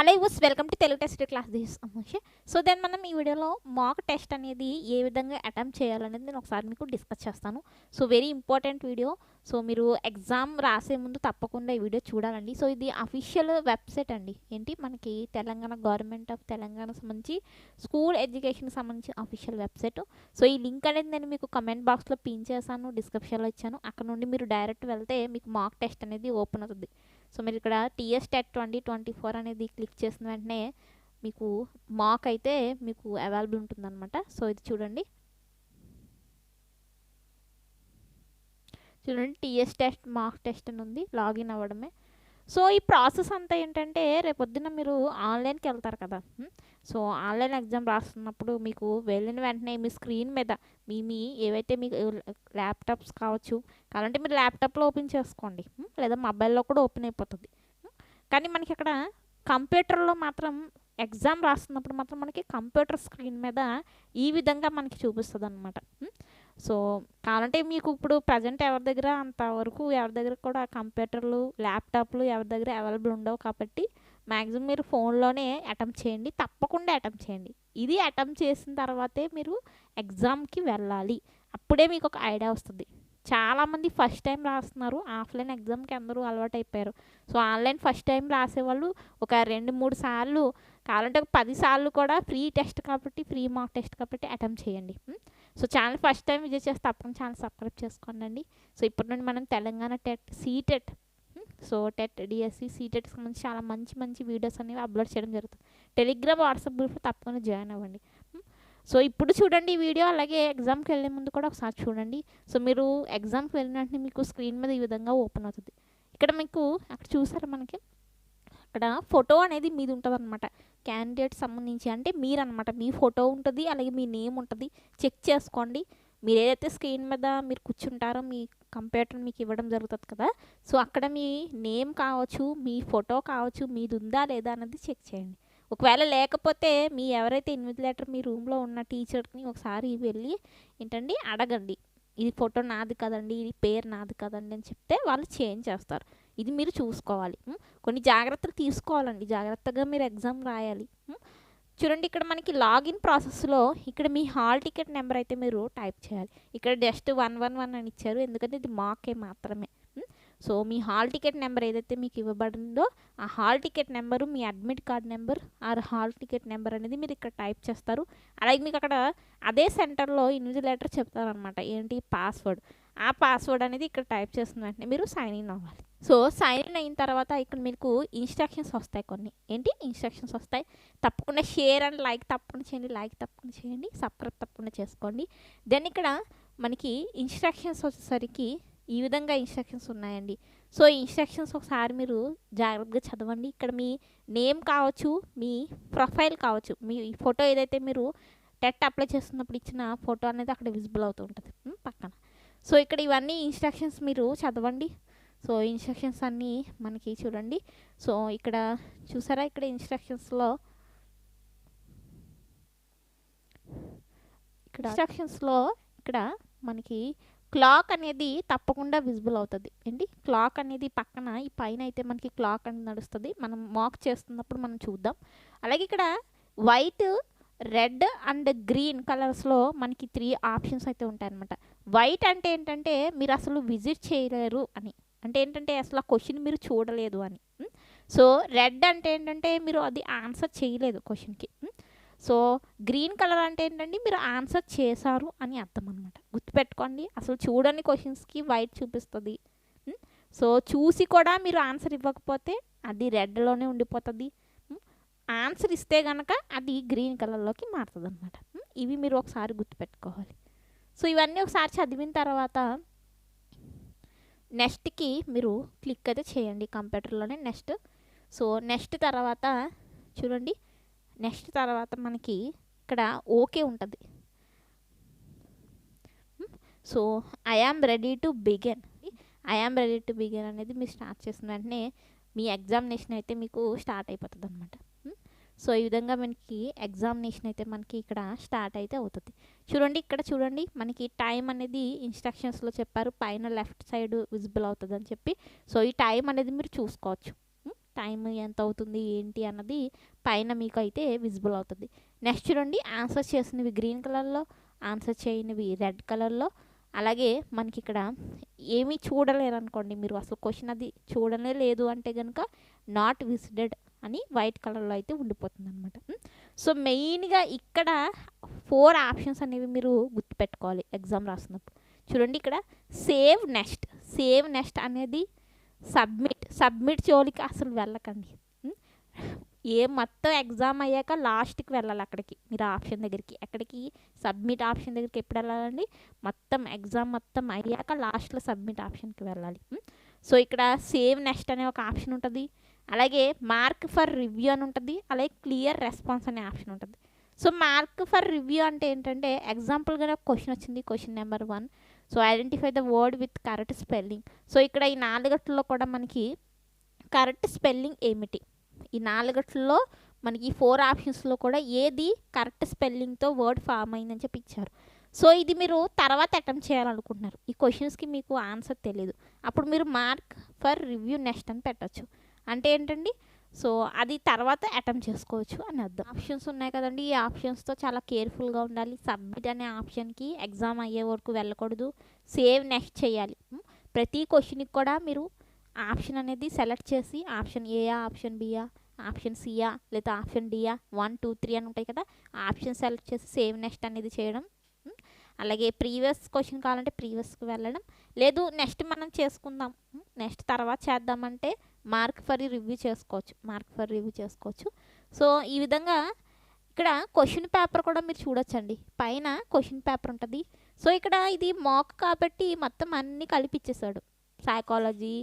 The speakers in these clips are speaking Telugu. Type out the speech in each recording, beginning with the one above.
Hello use welcome to Telugu test class this అమోషే so then మనం ఈ వీడియోలో మాక్ టెస్ట్ అనేది ఏ విధంగా అటెంప్ట్ చేయాలనేది నేను ఒకసారి మీకు డిస్కస్ చేస్తాను. So very important video so మీరు ఎగ్జామ్ రాసే ముందు తప్పకుండా ఈ వీడియో చూడాలండి. సో ఇది అఫీషియల్ వెబ్సైట్ అండి. ఏంటి? మనకి తెలంగాణ గవర్నమెంట్ ఆఫ్ తెలంగాణ సంబంధించి స్కూల్ ఎడ్యుకేషన్ సంబంధించి అఫీషియల్ వెబ్సైట్ సో ఈ లింక్ అనేది నేను మీకు కమెంట్ బాక్స్లో పిన్ చేశాను డిస్క్రిప్షన్లో ఇచ్చాను. అక్కడ నుండి మీరు డైరెక్ట్ వెళ్తే మీకు మాక్ టెస్ట్ అనేది ఓపెన్ అవుతుంది. సో మీరు ఇక్కడ TS TET twenty twenty four అనేది క్లిక్ చేసిన వెంటనే మీకు మాక్ అయితే మీకు అవైలబుల్ ఉంటుందన్నమాట. సో ఇది చూడండి. చూడండి టీఎస్ టెస్ట్ మాక్ టెస్ట్ అని ఉంది. లాగిన్ అవ్వడమే. సో ఈ ప్రాసెస్ అంతా ఏంటంటే రేపొద్దున మీరు ఆన్లైన్కి వెళ్తారు కదా. సో ఆన్లైన్ ఎగ్జామ్ రాస్తున్నప్పుడు మీకు వెళ్ళిన వెంటనే మీ స్క్రీన్ మీద మీ మీ ఏవైతే మీకు ల్యాప్టాప్స్ కావచ్చు కావాలంటే మీరు ల్యాప్టాప్లో ఓపెన్ చేసుకోండి. లేదా మొబైల్లో కూడా ఓపెన్ అయిపోతుంది. కానీ మనకి ఇక్కడ కంప్యూటర్లో మాత్రం ఎగ్జామ్ రాస్తున్నప్పుడు మాత్రం మనకి కంప్యూటర్ స్క్రీన్ మీద ఈ విధంగా మనకి చూపిస్తుంది అనమాట సో కావాలంటే మీకు ఇప్పుడు ప్రజెంట్ ఎవరి దగ్గర అంతవరకు ఎవరి దగ్గర కూడా కంప్యూటర్లు ల్యాప్టాప్లు ఎవరి దగ్గర అవైలబుల్ ఉండవు కాబట్టి మ్యాక్సిమం మీరు ఫోన్లోనే అటెంప్ట్ చేయండి. తప్పకుండా అటెంప్ట్ చేయండి. ఇది అటెంప్ట్ చేసిన తర్వాతే మీరు ఎగ్జామ్కి వెళ్ళాలి. అప్పుడే మీకు ఒక ఐడియా వస్తుంది. చాలామంది ఫస్ట్ టైం రాస్తున్నారు. ఆఫ్లైన్ ఎగ్జామ్కి అందరూ అలవాటు అయిపోయారు సో ఆన్లైన్ ఫస్ట్ టైం రాసేవాళ్ళు ఒక రెండు మూడు సార్లు కావాలంటే ఒక పది సార్లు కూడా ఫ్రీ టెస్ట్ కాబట్టి ఫ్రీ మార్క్ టెస్ట్ కాబట్టి అటెంప్ట్ చేయండి. So channel first time visit చేస్తే తప్పకుండా ఛానల్ సబ్స్క్రైబ్ చేసుకోండి సో ఇప్పటి నుండి మనం Telangana TET CTET so TET DSC సీటెట్కి సంబంధించి చాలా మంచి మంచి వీడియోస్ అనేవి అప్లోడ్ చేయడం జరుగుతుంది. టెలిగ్రామ్ వాట్సాప్ గ్రూప్లో తప్పకుండా జాయిన్ అవ్వండి. సో ఇప్పుడు చూడండి ఈ వీడియో అలాగే ఎగ్జామ్కి వెళ్ళే ముందు కూడా ఒకసారి చూడండి. సో మీరు ఎగ్జామ్కి వెళ్ళిన వెంటనే మీకు స్క్రీన్ మీద ఈ విధంగా ఓపెన్ అవుతుంది. ఇక్కడ మీకు అక్కడ చూసారా మనకి? అక్కడ ఫోటో అనేది మీది ఉంటుంది అనమాట క్యాండిడేట్ సంబంధించి అంటే మీరు అనమాట మీ ఫోటో ఉంటుంది అలాగే మీ నేమ్ ఉంటుంది. చెక్ చేసుకోండి. మీరు ఏదైతే స్క్రీన్ మీద మీరు కూర్చుంటారో మీ కంప్యూటర్ మీకు ఇవ్వడం జరుగుతుంది కదా. సో అక్కడ మీ నేమ్ కావచ్చు మీ ఫోటో కావచ్చు మీది ఉందా లేదా అన్నది చెక్ చేయండి. ఒకవేళ లేకపోతే మీ ఎవరైతే ఇన్విజిలేటర్ మీ రూమ్లో ఉన్న టీచర్ని ఒకసారి వెళ్ళి ఏంటండి అడగండి. ఇది ఫోటో నాది కదండి ఇది పేరు నాది కదండి అని చెప్తే వాళ్ళు చేంజ్ చేస్తారు. ఇది మీరు చూసుకోవాలి. కొన్ని జాగ్రత్తలు తీసుకోవాలండి. జాగ్రత్తగా మీరు ఎగ్జామ్ రాయాలి. చూడండి ఇక్కడ మనకి లాగిన్ ప్రాసెస్లో ఇక్కడ మీ హాల్ టికెట్ నెంబర్ అయితే మీరు టైప్ చేయాలి. ఇక్కడ జస్ట్ వన్ వన్ వన్ అని ఇచ్చారు. ఎందుకంటే ఇది మాకే మాత్రమే. సో మీ హాల్ టికెట్ నెంబర్ ఏదైతే మీకు ఇవ్వబడిందో ఆ hall ticket number me admit card number or hall ticket number అనేది మీరు ఇక్కడ టైప్ చేస్తారు. అలాగే మీకు అక్కడ అదే సెంటర్లో ఇన్విజిలేటర్ చెప్తారనమాట ఏంటి? పాస్వర్డ్. ఆ పాస్వర్డ్ అనేది ఇక్కడ టైప్ చేసిన వెంటనే మీరు సైన్ ఇన్ అవ్వాలి. సో సైన్ ఇన్ అయిన తర్వాత ఇక్కడ మీకు ఇన్స్ట్రక్షన్స్ వస్తాయి కొన్ని. ఏంటి? ఇన్స్ట్రక్షన్స్ వస్తాయి. తప్పకుండా షేర్ అండ్ లైక్ తప్పకుండా చేయండి. లైక్ తప్పకుండా చేయండి. సబ్స్క్రైబ్ తప్పకుండా చేసుకోండి. దెన్ ఇక్కడ మనకి ఇన్స్ట్రక్షన్స్ వచ్చేసరికి ఈ విధంగా ఇన్స్ట్రక్షన్స్ ఉన్నాయండి. సో ఈ ఇన్స్ట్రక్షన్స్ ఒకసారి మీరు జాగ్రత్తగా చదవండి. ఇక్కడ మీ నేమ్ కావచ్చు మీ ప్రొఫైల్ కావచ్చు మీ ఫోటో ఏదైతే మీరు టెట్ అప్లై చేస్తున్నప్పుడు ఇచ్చిన ఫోటో అనేది అక్కడ విజిబుల్ అవుతూ ఉంటుంది. పక్కన. సో ఇక్కడ ఇవన్నీ ఇన్స్ట్రక్షన్స్ మీరు చదవండి. సో ఇన్స్ట్రక్షన్స్ అన్నీ మనకి చూడండి. సో ఇక్కడ చూసారా? ఇక్కడ ఇన్స్ట్రక్షన్స్లో ఇక్కడ ఇన్స్ట్రక్షన్స్లో ఇక్కడ మనకి క్లాక్ అనేది తప్పకుండా విజిబుల్ అవుతుంది. ఏంటి? క్లాక్ అనేది పక్కన ఈ పైన అయితే మనకి క్లాక్ అనేది నడుస్తుంది. మనం మాక్ చేస్తున్నప్పుడు మనం చూద్దాం. అలాగే ఇక్కడ వైట్ రెడ్ అండ్ గ్రీన్ కలర్స్లో మనకి త్రీ ఆప్షన్స్ అయితే ఉంటాయన్నమాట. వైట్ అంటే ఏంటంటే మీరు అసలు విజిట్ చేయలేరు అని. అంటే ఏంటంటే అసలు ఆ క్వశ్చన్ మీరు చూడలేదు అని. సో రెడ్ అంటే ఏంటంటే మీరు అది ఆన్సర్ చేయలేదు క్వశ్చన్కి సో గ్రీన్ కలర్ అంటే ఏంటంటే మీరు ఆన్సర్ చేశారు అని అర్థం అనమాట గుర్తుపెట్టుకోండి అసలు చూడని క్వశ్చన్స్కి వైట్ చూపిస్తుంది. సో చూసి కూడా మీరు ఆన్సర్ ఇవ్వకపోతే అది రెడ్లోనే ఉండిపోతుంది. ఆన్సర్ ఇస్తే కనుక అది గ్రీన్ కలర్లోకి మారుతుంది అనమాట ఇవి మీరు ఒకసారి గుర్తుపెట్టుకోవాలి. సో ఇవన్నీ ఒకసారి చదివిన తర్వాత నెక్స్ట్కి మీరు క్లిక్ అయితే చేయండి కంప్యూటర్లోనే నెక్స్ట్. సో నెక్స్ట్ తర్వాత చూడండి నెక్స్ట్ తర్వాత మనకి ఇక్కడ ఓకే ఉంటుంది. So I am ready to begin. I ready to begin అనేది మీరు స్టార్ట్ చేసిన వెంటనే మీ ఎగ్జామినేషన్ అయితే మీకు స్టార్ట్ అయిపోతుంది అనమాట సో ఈ విధంగా మనకి ఎగ్జామినేషన్ అయితే మనకి ఇక్కడ స్టార్ట్ అయితే అవుతుంది. చూడండి ఇక్కడ చూడండి మనకి టైం అనేది ఇన్స్ట్రక్షన్స్లో చెప్పారు. పైన లెఫ్ట్ సైడ్ విజిబుల్ అవుతుంది అని చెప్పి. సో ఈ టైం అనేది మీరు చూసుకోవచ్చు. టైం ఎంత అవుతుంది ఏంటి అన్నది పైన మీకు అయితే విజిబుల్ అవుతుంది. నెక్స్ట్ చూడండి ఆన్సర్ చేసినవి గ్రీన్ కలర్లో ఆన్సర్ చేయనివి రెడ్ కలర్లో అలాగే మనకి ఇక్కడ ఏమీ చూడలేరు అనుకోండి మీరు. అసలు క్వశ్చన్ అది చూడనే లేదు అంటే కనుక నాట్ విజిటెడ్ అని వైట్ కలర్లో అయితే ఉండిపోతుంది అనమాట సో మెయిన్గా ఇక్కడ ఫోర్ ఆప్షన్స్ అనేవి మీరు గుర్తుపెట్టుకోవాలి ఎగ్జామ్ రాసినప్పుడు చూడండి ఇక్కడ సేవ్ నెక్స్ట్. సేవ్ నెక్స్ట్ అనేది సబ్మిట్ సబ్మిట్ జోలికి అసలు వెళ్ళకండి. ఏ మొత్తం ఎగ్జామ్ అయ్యాక లాస్ట్కి వెళ్ళాలి అక్కడికి. మీరు ఆప్షన్ దగ్గరికి. ఎక్కడికి? సబ్మిట్ ఆప్షన్ దగ్గరికి ఎప్పుడు వెళ్ళాలండి? మొత్తం ఎగ్జామ్ మొత్తం అయ్యాక లాస్ట్లో సబ్మిట్ ఆప్షన్కి వెళ్ళాలి. సో ఇక్కడ సేవ్ నెక్స్ట్ అనే ఒక ఆప్షన్ ఉంటుంది. అలాగే మార్క్ ఫర్ రివ్యూ అని ఉంటుంది అలాగే క్లియర్ రెస్పాన్స్ అనే ఆప్షన్ ఉంటుంది. సో మార్క్ ఫర్ రివ్యూ అంటే ఏంటంటే ఎగ్జాంపుల్గా క్వశ్చన్ వచ్చింది question number one. So identify the word with correct spelling. So ఇక్కడ ఈ నాలుగట్లో కూడా మనకి కరెక్ట్ స్పెల్లింగ్ ఏమిటి? ఈ నాలుగట్లో మనకి ఈ ఫోర్ ఆప్షన్స్లో కూడా ఏది కరెక్ట్ స్పెల్లింగ్తో వర్డ్ ఫామ్ అయిందని చెప్పి ఇచ్చారు. సో ఇది మీరు తర్వాత అటెంప్ట్ చేయాలనుకుంటున్నారు. ఈ క్వశ్చన్స్కి మీకు ఆన్సర్ తెలియదు అప్పుడు మీరు మార్క్ ఫర్ రివ్యూ నెక్స్ట్ అని పెట్టచ్చు. అంటే ఏంటండి? సో అది తర్వాత అటెంప్ట్ చేసుకోవచ్చు అని అర్థం. ఆప్షన్స్ ఉన్నాయి కదండి. ఈ ఆప్షన్స్తో చాలా కేర్ఫుల్గా ఉండాలి. సబ్మిట్ అనే ఆప్షన్కి ఎగ్జామ్ అయ్యే వరకు వెళ్ళకూడదు. సేవ్ నెక్స్ట్ చేయాలి. ప్రతి క్వశ్చన్కి కూడా మీరు ఆప్షన్ అనేది సెలెక్ట్ చేసి ఆప్షన్ ఏయా ఆప్షన్ బియా ఆప్షన్ సియా లేదా ఆప్షన్ డియా వన్ టూ త్రీ అని ఉంటాయి కదా. ఆప్షన్ సెలెక్ట్ చేసి సేవ్ నెక్స్ట్ అనేది చేయడం. అలాగే ప్రీవియస్ క్వశ్చన్ కావాలంటే ప్రీవియస్కి వెళ్ళడం. లేదు నెక్స్ట్ మనం చేసుకుందాం. నెక్స్ట్ తర్వాత చేద్దామంటే మార్క్ ఫర్ రివ్యూ చేసుకోవచ్చు మార్క్ ఫర్ రివ్యూ చేసుకోవచ్చు. సో ఈ విధంగా ఇక్కడ క్వశ్చన్ పేపర్ కూడా మీరు చూడొచ్చండి. పైన క్వశ్చన్ పేపర్ ఉంటుంది. సో ఇక్కడ ఇది మాక్ కాబట్టి మొత్తం అన్నీ కలిపిచ్చేసాడు. సైకాలజీ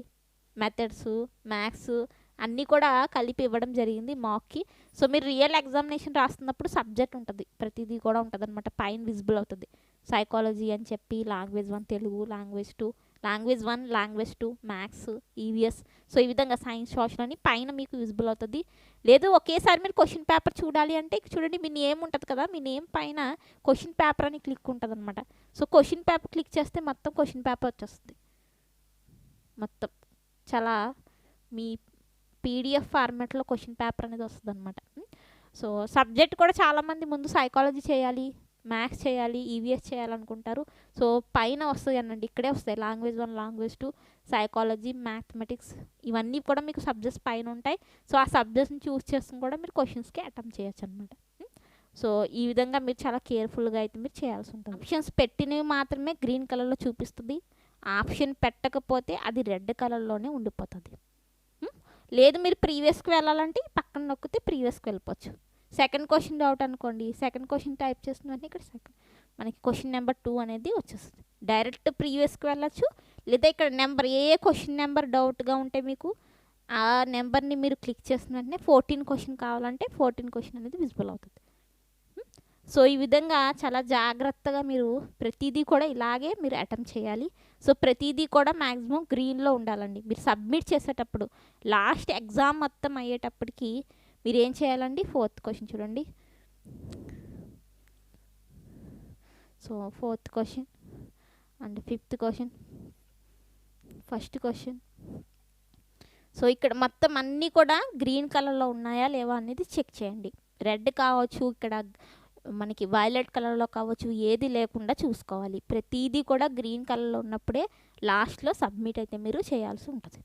మెథడ్స్ మ్యాథ్స్ అన్నీ కూడా కలిపి ఇవ్వడం జరిగింది మాక్కి. సో మీరు రియల్ ఎగ్జామినేషన్ రాస్తున్నప్పుడు సబ్జెక్ట్ ఉంటుంది. ప్రతిదీ కూడా ఉంటుంది అనమాట పైన విజిబుల్ అవుతుంది. సైకాలజీ అని చెప్పి language one Telugu language two language one language two maths EVS. So ఈ విధంగా సైన్స్ సోషల్ అని పైన మీకు యూజ్బుల్ అవుతుంది. లేదు ఒకేసారి మీరు క్వశ్చన్ పేపర్ చూడాలి అంటే చూడండి మీ నేమ్ ఉంటుంది కదా మీ నేమ్ పైన క్వశ్చన్ పేపర్ అని క్లిక్ ఉంటుంది అనమాట సో క్వశ్చన్ పేపర్ క్లిక్ చేస్తే మొత్తం క్వశ్చన్ పేపర్ వచ్చేస్తుంది. మొత్తం. చాలా మీ పీడిఎఫ్ ఫార్మాట్లో క్వశ్చన్ పేపర్ అనేది వస్తుంది అనమాట సో సబ్జెక్ట్ కూడా చాలామంది ముందు సైకాలజీ చేయాలి. మ్యాథ్స్ చేయాలి ఈవీఎస్ చేయాలనుకుంటారు. సో పైన వస్తాయి అనండి ఇక్కడే వస్తాయి. Language one language two psychology mathematics ఇవన్నీ కూడా మీకు సబ్జెక్ట్స్ పైన ఉంటాయి. సో ఆ సబ్జెక్ట్స్ని చూస్ చేసుకుని కూడా మీరు క్వశ్చన్స్కి అటెంప్ట్ చేయొచ్చు అనమాట సో ఈ విధంగా మీరు చాలా కేర్ఫుల్గా అయితే మీరు చేయాల్సి ఉంటుంది. ఆప్షన్స్ పెట్టినవి మాత్రమే గ్రీన్ కలర్లో చూపిస్తుంది. ఆప్షన్ పెట్టకపోతే అది రెడ్ కలర్లోనే ఉండిపోతుంది. లేదు మీరు ప్రీవియస్కి వెళ్ళాలంటే పక్కన నొక్కితే ప్రీవియస్కి వెళ్ళిపోవచ్చు. సెకండ్ క్వశ్చన్ డౌట్ అనుకోండి. సెకండ్ క్వశ్చన్ టైప్ చేసిన వెంటనే ఇక్కడ సెకండ్ మనకి క్వశ్చన్ నెంబర్ టూ అనేది వచ్చేస్తుంది. డైరెక్ట్ ప్రీవియస్కి వెళ్ళచ్చు. లేదా ఇక్కడ నెంబర్ ఏ క్వశ్చన్ నెంబర్ డౌట్గా ఉంటే మీకు ఆ నెంబర్ని మీరు క్లిక్ చేసిన వెంటనే ఫోర్టీన్ క్వశ్చన్ కావాలంటే ఫోర్టీన్ క్వశ్చన్ అనేది విజిబుల్ అవుతుంది. సో ఈ విధంగా చాలా జాగ్రత్తగా మీరు ప్రతిదీ కూడా ఇలాగే మీరు అటెంప్ట్ చేయాలి. సో ప్రతిదీ కూడా మ్యాక్సిమం గ్రీన్లో ఉండాలండి. మీరు సబ్మిట్ చేసేటప్పుడు లాస్ట్ ఎగ్జామ్ మొత్తం అయ్యేటప్పటికి మీరు ఏం చేయాలండి? ఫోర్త్ క్వశ్చన్ చూడండి. So fourth question and fifth question. First question. So ఇక్కడ మొత్తం అన్నీ కూడా గ్రీన్ కలర్లో ఉన్నాయా లేవా అనేది చెక్ చేయండి. రెడ్ కావచ్చు ఇక్కడ మనకి వైలెట్ కలర్లో కావచ్చు ఏది లేకుండా చూసుకోవాలి. ప్రతిదీ కూడా గ్రీన్ కలర్లో ఉన్నప్పుడే లాస్ట్లో సబ్మిట్ అయితే మీరు చేయాల్సి ఉంటుంది.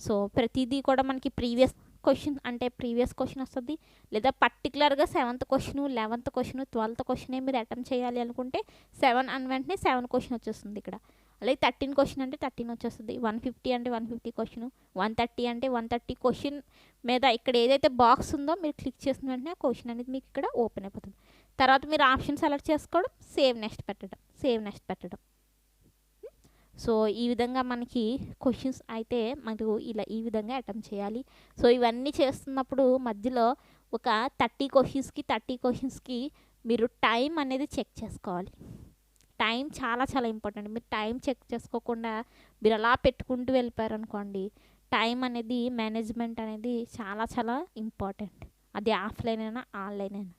సో ప్రతిదీ కూడా మనకి ప్రీవియస్ క్వశ్చన్ అంటే ప్రీవియస్ క్వశ్చన్ వస్తుంది. లేదా పర్టికులర్గా seventh question eleventh question twelfth క్వశ్చనే మీరు అటెంప్ట్ చేయాలి అనుకుంటే సెవెన్ అని వెంటనే సెవెన్ క్వశ్చన్ వచ్చేస్తుంది ఇక్కడ. అలాగే థర్టీన్ క్వశ్చన్ అంటే థర్టీన్ వచ్చేస్తుంది. వన్ ఫిఫ్టీ అంటే one fifty question one thirty అంటే వన్ థర్టీ క్వశ్చన్ మీద ఇక్కడ ఏదైతే బాక్స్ ఉందో మీరు క్లిక్ చేసిన వెంటనే ఆ క్వశ్చన్ అనేది మీకు ఇక్కడ ఓపెన్ అయిపోతుంది. తర్వాత మీరు ఆప్షన్ సెలెక్ట్ చేసుకోవడం సేవ్ నెక్స్ట్ పెట్టడం సేవ్ నెక్స్ట్ పెట్టడం. సో ఈ విధంగా మనకి క్వశ్చన్స్ అయితే మనకు ఇలా ఈ విధంగా అటెంప్ట్ చేయాలి. సో ఇవన్నీ చేస్తున్నప్పుడు మధ్యలో ఒక థర్టీ క్వశ్చన్స్కి థర్టీ క్వశ్చన్స్కి మీరు టైం అనేది చెక్ చేసుకోవాలి. టైం చాలా చాలా ఇంపార్టెంట్ మీరు టైం చెక్ చేసుకోకుండా మీరు అలా పెట్టుకుంటూ వెళ్ళిపోయారు అనుకోండి టైం అనేది మేనేజ్మెంట్ అనేది చాలా చాలా ఇంపార్టెంట్ అది ఆఫ్లైన్ అయినా ఆన్లైన్ అయినా.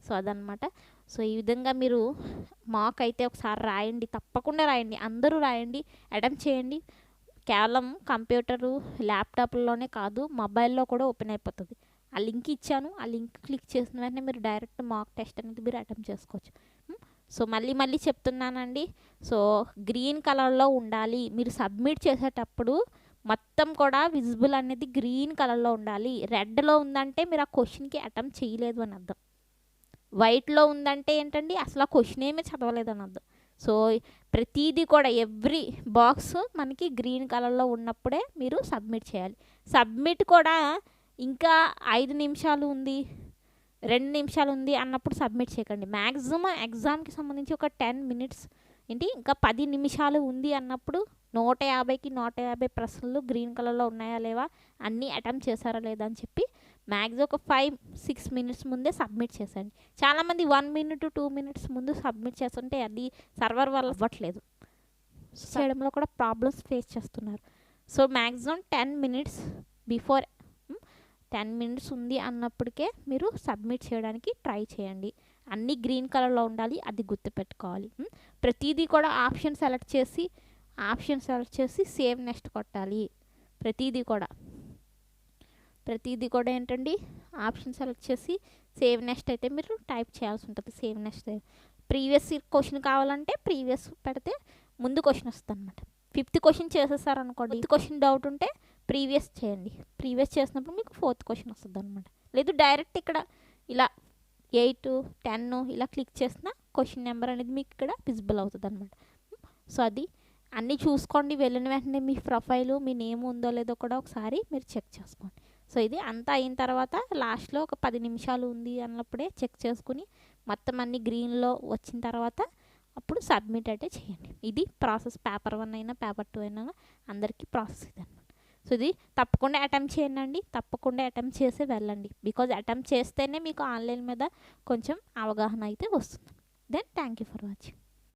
సో అదనమాట సో ఈ విధంగా మీరు మాక్ అయితే ఒకసారి రాయండి. తప్పకుండా రాయండి. అందరూ రాయండి. అటెంప్ట్ చేయండి. కేవలం కంప్యూటరు ల్యాప్టాప్లోనే కాదు మొబైల్లో కూడా ఓపెన్ అయిపోతుంది. ఆ లింక్ ఇచ్చాను. ఆ లింక్ క్లిక్ చేసిన వెంటనే మీరు డైరెక్ట్ మాక్ టెస్ట్ అనేది మీరు అటెంప్ట్ చేసుకోవచ్చు. సో మళ్ళీ మళ్ళీ చెప్తున్నానండి. సో గ్రీన్ కలర్లో ఉండాలి. మీరు సబ్మిట్ చేసేటప్పుడు మొత్తం కూడా విజిబుల్ అనేది గ్రీన్ కలర్లో ఉండాలి. రెడ్లో ఉందంటే మీరు ఆ క్వశ్చన్కి అటెంప్ట్ చేయలేదు అని అర్థం. వైట్లో ఉందంటే ఏంటండి? అసలు ఆ క్వశ్చన్ ఏమీ చదవలేదు అనద్దు సో ప్రతిదీ కూడా ఎవ్రీ బాక్స్ మనకి గ్రీన్ కలర్లో ఉన్నప్పుడే మీరు సబ్మిట్ చేయాలి. సబ్మిట్ కూడా ఇంకా ఐదు నిమిషాలు ఉంది రెండు నిమిషాలు ఉంది అన్నప్పుడు సబ్మిట్ చేయకండి. మ్యాక్సిమం ఎగ్జామ్కి సంబంధించి ఒక టెన్ మినిట్స్ ఏంటి? ఇంకా పది నిమిషాలు ఉంది అన్నప్పుడు నూట యాభైకి నూట యాభై ప్రశ్నలు గ్రీన్ కలర్లో ఉన్నాయా లేవా? అన్నీ అటెంప్ట్ చేశారా లేదా అని చెప్పి మ్యాక్సిమం ఒక ఫైవ్ సిక్స్ మినిట్స్ ముందే సబ్మిట్ చేసేయండి. చాలామంది వన్ మినిట్ టూ మినిట్స్ ముందు సబ్మిట్ చేస్తుంటే అది సర్వర్ వల్ల అవ్వట్లేదు. చేయడంలో కూడా ప్రాబ్లమ్స్ ఫేస్ చేస్తున్నారు. So maximum ten minutes before ten minutes ఉంది అన్నప్పటికే మీరు సబ్మిట్ చేయడానికి ట్రై చేయండి. అన్నీ గ్రీన్ కలర్లో ఉండాలి అది గుర్తుపెట్టుకోవాలి. ప్రతిదీ కూడా ఆప్షన్ సెలెక్ట్ చేసి ఆప్షన్ సెలెక్ట్ చేసి సేవ్ నెక్స్ట్ కొట్టాలి. ప్రతిదీ కూడా. ప్రతిదీ కూడా ఏంటండి? ఆప్షన్ సెలెక్ట్ చేసి సేవ్ నెక్స్ట్ అయితే మీరు టైప్ చేయాల్సి ఉంటుంది. సేవ్ నెక్స్ట్ ప్రీవియస్ క్వశ్చన్ కావాలంటే ప్రీవియస్ పెడితే ముందు క్వశ్చన్ వస్తుంది అనమాట ఫిఫ్త్ క్వశ్చన్ చేసేసారనుకోండి ఫిఫ్త్ క్వశ్చన్ డౌట్ ఉంటే ప్రీవియస్ చేయండి. ప్రీవియస్ చేసినప్పుడు మీకు ఫోర్త్ క్వశ్చన్ వస్తుంది అనమాట లేదు డైరెక్ట్ ఇక్కడ ఇలా ఎయిట్ టెన్ ఇలా క్లిక్ చేసిన క్వశ్చన్ నెంబర్ అనేది మీకు ఇక్కడ విజిబుల్ అవుతుంది అనమాట సో అది అన్నీ చూసుకోండి. వెళ్ళిన వెంటనే మీ ప్రొఫైలు మీ నేమ్ ఉందో లేదో కూడా ఒకసారి మీరు చెక్ చేసుకోండి. సో ఇది అంతా అయిన తర్వాత లాస్ట్లో ఒక పది నిమిషాలు ఉంది అన్నప్పుడే చెక్ చేసుకుని మొత్తం అన్ని గ్రీన్లో వచ్చిన తర్వాత అప్పుడు సబ్మిట్ అయితే చేయండి. ఇది ప్రాసెస్ పేపర్ వన్ అయినా పేపర్ టూ అయినా అందరికీ ప్రాసెస్ ఇది సో ఇది తప్పకుండా అటెంప్ట్ చేయండి తప్పకుండా అటెంప్ట్ చేసి వెళ్ళండి. బికాజ్ అటెంప్ట్ చేస్తేనే మీకు ఆన్లైన్ మీద కొంచెం అవగాహన అయితే వస్తుంది. Then thank you for watching.